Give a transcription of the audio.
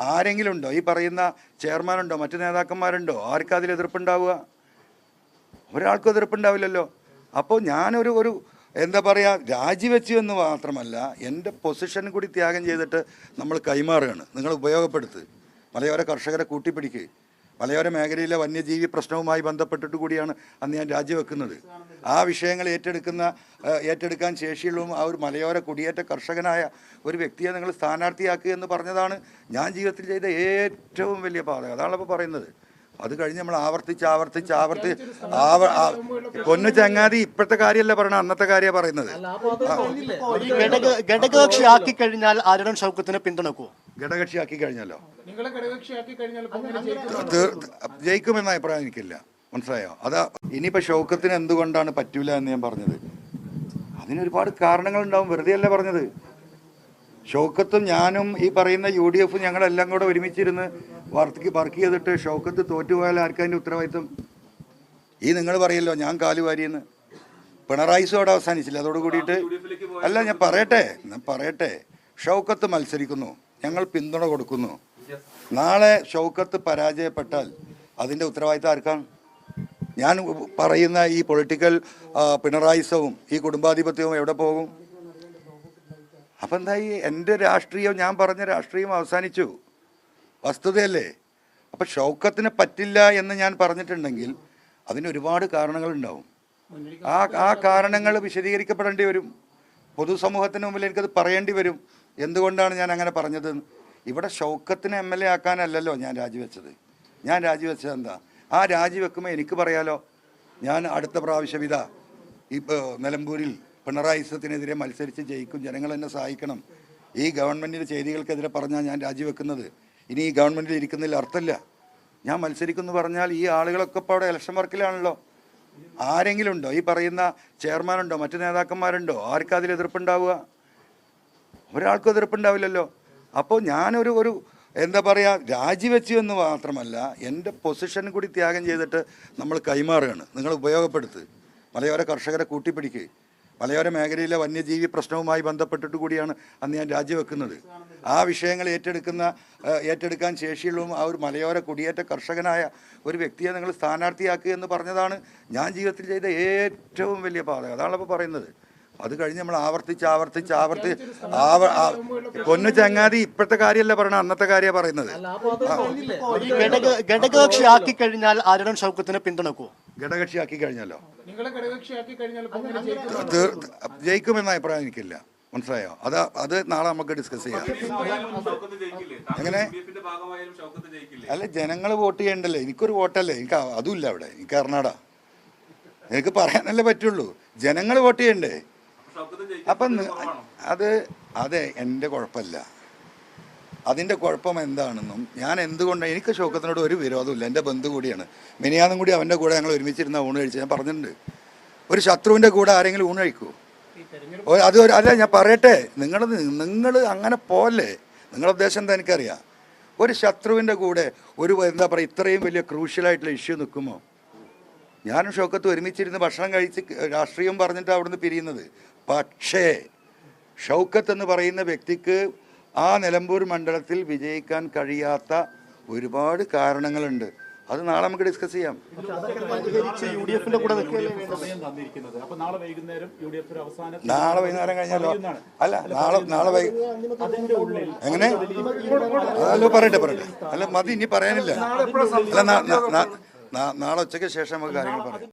ആരെങ്കിലും ഉണ്ടോ ഈ പറയുന്ന ചെയർമാനുണ്ടോ? മറ്റു നേതാക്കന്മാരുണ്ടോ? ആർക്കും അതിൽ എതിർപ്പുണ്ടാവുക? ഒരാൾക്കും എതിർപ്പുണ്ടാവില്ലല്ലോ. അപ്പോൾ ഞാനൊരു ഒരു എന്താ പറയുക രാജിവെച്ചു എന്ന് മാത്രമല്ല എന്റെ പൊസിഷൻ കൂടി ത്യാഗം ചെയ്തിട്ട് നമ്മൾ കൈമാറുകയാണ്. നിങ്ങൾ ഉപയോഗപ്പെടുത്ത്. മലയോര കർഷകരെ കൂട്ടിപ്പിടിക്കുക മലയോര മേഖലയിലെ വന്യജീവി പ്രശ്നവുമായി ബന്ധപ്പെട്ടിട്ട് കൂടിയാണ് അന്ന് ഞാൻ രാജിവെക്കുന്നത്. ആ വിഷയങ്ങൾ ഏറ്റെടുക്കുന്ന ഏറ്റെടുക്കാൻ ശേഷിയുള്ളതും ആ ഒരു മലയോര കുടിയേറ്റ കർഷകനായ ഒരു വ്യക്തിയെ നിങ്ങൾ സ്ഥാനാർത്ഥിയാക്കുക എന്ന് പറഞ്ഞതാണ് ഞാൻ ജീവിതത്തിൽ ചെയ്ത ഏറ്റവും വലിയ പാത. അതാണ് ഇപ്പോൾ പറയുന്നത്. അത് കഴിഞ്ഞ് നമ്മൾ ആവർത്തിച്ച് ആവർത്തിച്ച് ആവർത്തി ആവ ആ- പൊന്നു ചങ്ങാതി ഇപ്പോഴത്തെ കാര്യമല്ല പറയണ അന്നത്തെ കാര്യമാണ് പറയുന്നത്. ഈ ഘടക ഘടകകക്ഷി ആക്കി കഴിഞ്ഞാൽ ആരുടെ ഷൗക്കത്തിനെ പിന്തുണക്കുമോ ഘടകക്ഷിയാക്കി കഴിഞ്ഞല്ലോ. നിങ്ങളെ ഘടകകക്ഷിയാക്കി കഴിഞ്ഞാൽ ജയിക്കുമെന്ന അഭിപ്രായം എനിക്കില്ല. മനസ്സിലായോ? അതാ ഇനിയിപ്പോൾ ഷൗക്കത്തിന് എന്തുകൊണ്ടാണ് പറ്റൂല എന്ന് ഞാൻ പറഞ്ഞത്? അതിനൊരുപാട് കാരണങ്ങളുണ്ടാവും. വെറുതെ അല്ല പറഞ്ഞത്. ഷൗക്കത്തും ഞാനും ഈ പറയുന്ന യു ഡി എഫും ഞങ്ങളെല്ലാം കൂടെ ഒരുമിച്ചിരുന്ന് വർക്ക് വർക്ക് ചെയ്തിട്ട് ഷൗക്കത്ത് തോറ്റുപോയാൽ ആർക്കും അതിന്റെ ഉത്തരവാദിത്വം? ഈ നിങ്ങൾ പറയല്ലോ ഞാൻ കാലു വാരിയെന്ന്. പിണറായി അവിടെ അവസാനിച്ചില്ല. അതോട് കൂടിയിട്ട് അല്ല ഞാൻ പറയട്ടെ. ഞാൻ പറയട്ടെ. ഷൗക്കത്ത് മത്സരിക്കുന്നു. ഞങ്ങൾ പിന്തുണ കൊടുക്കുന്നു. നാളെ ഷൗക്കത്ത് പരാജയപ്പെട്ടാൽ അതിന്റെ ഉത്തരവാദിത്തം ആർക്കാണ്? ഞാൻ പറയുന്ന ഈ പൊളിറ്റിക്കൽ പിണറായിസവും ഈ കുടുംബാധിപത്യവും എവിടെ പോകും? അപ്പം എന്തായി എന്റെ രാഷ്ട്രീയം ഞാൻ പറഞ്ഞ രാഷ്ട്രീയം അവസാനിച്ചു. വസ്തുതയല്ലേ? അപ്പം ഷൗക്കത്തിന് പറ്റില്ല എന്ന് ഞാൻ പറഞ്ഞിട്ടുണ്ടെങ്കിൽ അതിന് ഒരുപാട് കാരണങ്ങളുണ്ടാവും ആ ആ കാരണങ്ങൾ വിശദീകരിക്കപ്പെടേണ്ടി വരും. പൊതുസമൂഹത്തിന് മുമ്പിൽ എനിക്കത് പറയേണ്ടി വരും. എന്തുകൊണ്ടാണ് ഞാൻ അങ്ങനെ പറഞ്ഞത്? ഇവിടെ ഷൗക്കത്തിന് എം എൽ എ ആക്കാനല്ലല്ലോ ഞാൻ രാജിവെച്ചത്. ഞാൻ രാജിവെച്ചത് എന്താ? ആ രാജിവെക്കുമ്പോൾ എനിക്ക് പറയാലോ ഞാൻ അടുത്ത പ്രാവശ്യം ഇതാ ഇപ്പോൾ നിലമ്പൂരിൽ പിണറായി പിണറായിസത്തിനെതിരെ മത്സരിച്ച് ജയിക്കും ജനങ്ങൾ എന്നെ സഹായിക്കണം. ഈ ഗവൺമെന്റിന്റെ ചെയ്തികൾക്കെതിരെ പറഞ്ഞാൽ ഞാൻ രാജിവെക്കുന്നത്. ഇനി ഈ ഗവൺമെന്റിൽ ഇരിക്കുന്നതിൽ അർത്ഥമില്ല. ഞാൻ മത്സരിക്കുന്നു പറഞ്ഞാൽ ഈ ആളുകളൊക്കെ ഇപ്പോൾ അവിടെ ഇലക്ഷൻ വർക്കിലാണല്ലോ. ആരെങ്കിലും ഉണ്ടോ ഈ പറയുന്ന ചെയർമാനുണ്ടോ? മറ്റു നേതാക്കന്മാരുണ്ടോ? ആർക്കും അതിൽ എതിർപ്പുണ്ടാവുക? ഒരാൾക്കും എതിർപ്പുണ്ടാവില്ലല്ലോ. അപ്പോൾ ഞാനൊരു ഒരു എന്താ പറയുക രാജിവെച്ചു എന്ന് മാത്രമല്ല എന്റെ പൊസിഷൻ കൂടി ത്യാഗം ചെയ്തിട്ട് നമ്മൾ കൈമാറുകയാണ്. നിങ്ങൾ ഉപയോഗപ്പെടുത്ത്. മലയോര കർഷകരെ കൂട്ടിപ്പിടിക്കുക മലയോര മേഖലയിലെ വന്യജീവി പ്രശ്നവുമായി ബന്ധപ്പെട്ടിട്ട് കൂടിയാണ് അന്ന് ഞാൻ രാജിവെക്കുന്നത്. ആ വിഷയങ്ങൾ ഏറ്റെടുക്കുന്ന ഏറ്റെടുക്കാൻ ശേഷിയുള്ള ആ ഒരു മലയോര കുടിയേറ്റ കർഷകനായ ഒരു വ്യക്തിയെ നിങ്ങൾ സ്ഥാനാർത്ഥിയാക്കുക എന്ന് പറഞ്ഞതാണ് ഞാൻ ജീവിതത്തിൽ ചെയ്ത ഏറ്റവും വലിയ പാത. അതാണ് ഇപ്പോൾ പറയുന്നത്. അത് കഴിഞ്ഞ് നമ്മൾ ആവർത്തിച്ച് ആവർത്തിച്ച് ആവർത്തി ആവ പൊന്നു ചങ്ങാതി ഇപ്പോഴത്തെ കാര്യമല്ല പറയണ അന്നത്തെ കാര്യമാണ് പറയുന്നത്. ഘടകകക്ഷി ആക്കി കഴിഞ്ഞാൽ ആരുടെ ശൗക്കത്തിന് പിന്തുണക്കുമോ കഴിഞ്ഞല്ലോ അങ്ങനെ ജയിക്കും. തീർ- ജയിക്കുമെന്ന അഭിപ്രായം എനിക്കില്ല. മനസ്സിലായോ? അത് അത് നാളെ നമുക്ക് ഡിസ്കസ് ചെയ്യാം. എങ്ങനെ? അല്ല ജനങ്ങൾ വോട്ട് ചെയ്യണ്ടല്ലേ? എനിക്കൊരു വോട്ടല്ലേ? എനിക്ക് അതുമില്ല അവിടെ. എനിക്ക് കർണാടക. എനിക്ക് പറയാനല്ലേ പറ്റുള്ളൂ. ജനങ്ങൾ വോട്ട് ചെയ്യണ്ടേ? അപ്പം അത് അതെ എന്റെ കുഴപ്പമല്ല. അതിന്റെ കുഴപ്പം എന്താണെന്നും ഞാൻ എന്തുകൊണ്ടാണ് എനിക്ക് ഷൗക്കത്തിനോട് ഒരു വിരോധമില്ല എന്റെ ബന്ധു കൂടിയാണ്. മിനിയാന്നും കൂടി അവന്റെ കൂടെ ഞങ്ങൾ ഒരുമിച്ചിരുന്ന ഊണ് കഴിച്ച് ഞാൻ പറഞ്ഞിട്ടുണ്ട്. ഒരു ശത്രുവിന്റെ കൂടെ ആരെങ്കിലും ഊണ് കഴിക്കുമോ ഓ, അത് അല്ല ഞാൻ പറയട്ടെ. നിങ്ങൾ നിങ്ങൾ അങ്ങനെ പോലെ. നിങ്ങളുടെ ഉദ്ദേശം എന്താ എനിക്കറിയാം? ഒരു ശത്രുവിന്റെ കൂടെ ഒരു എന്താ പറയുക ഇത്രയും വലിയ ക്രൂഷ്യലായിട്ടുള്ള ഇഷ്യൂ നിൽക്കുമോ? ഞാനും ഷൗക്കത്ത് ഒരുമിച്ചിരുന്ന് ഭക്ഷണം കഴിച്ച് രാഷ്ട്രീയം പറഞ്ഞിട്ട് അവിടുന്ന് പിരിയുന്നത്. പക്ഷേ ഷൗക്കത്ത് എന്ന് പറയുന്ന വ്യക്തിക്ക് ആ നിലമ്പൂർ മണ്ഡലത്തിൽ വിജയിക്കാൻ കഴിയാത്ത ഒരുപാട് കാരണങ്ങളുണ്ട്. അത് നാളെ നമുക്ക് ഡിസ്കസ് ചെയ്യാം. നാളെ വൈകുന്നേരം കഴിഞ്ഞാലോ? അല്ല നാളെ നാളെ വൈ എങ്ങനെ? അതല്ലോ പറയട്ടെ പറയട്ടെ. അല്ല മതി ഇനി പറയാനില്ല. അല്ല നാളെ ഉച്ചയ്ക്ക് ശേഷം നമുക്ക് കാര്യങ്ങൾ പറയാം.